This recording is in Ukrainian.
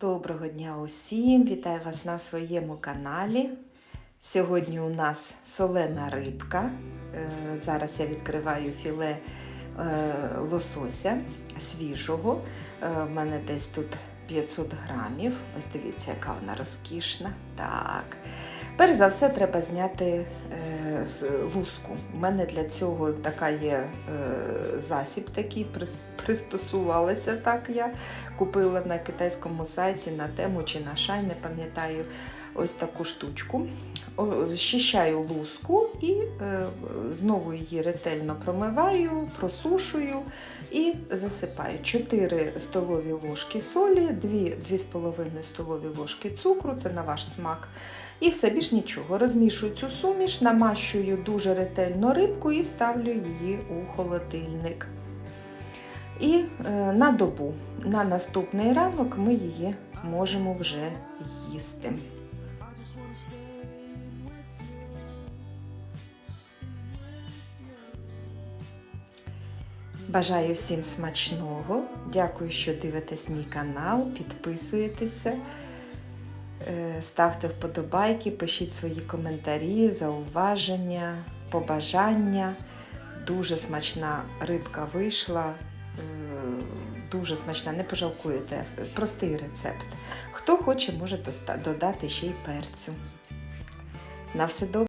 Доброго дня усім! Вітаю вас на своєму каналі. Сьогодні у нас солена рибка. Е, Зараз я відкриваю філе е, лосося свіжого. Е, У мене десь тут 500 грамів. Ось дивіться, яка вона розкішна. Так. Перш за все, треба зняти е, луску. У мене для цього така є е, засіб такий, пристосувалася так я. Купила на китайському сайті на тему чи на шай, не пам'ятаю, ось таку штучку. Щищаю луску і е, знову її ретельно промиваю, просушую і засипаю 4 столові ложки солі, 2, 2,5 столові ложки цукру, це на ваш смак. І все більш нічого. Розмішую цю суміш, намащую дуже ретельно рибку і ставлю її у холодильник. І е, на добу, на наступний ранок ми її можемо вже їсти. Бажаю всім смачного. Дякую, що дивитесь мій канал, підписуєтеся, ставте вподобайки, пишіть свої коментарі, зауваження, побажання. Дуже смачна рибка вийшла. е, Дуже смачна, не пожалкуєте. Простий рецепт. Хто хоче, може додати ще й перцю. На все добре.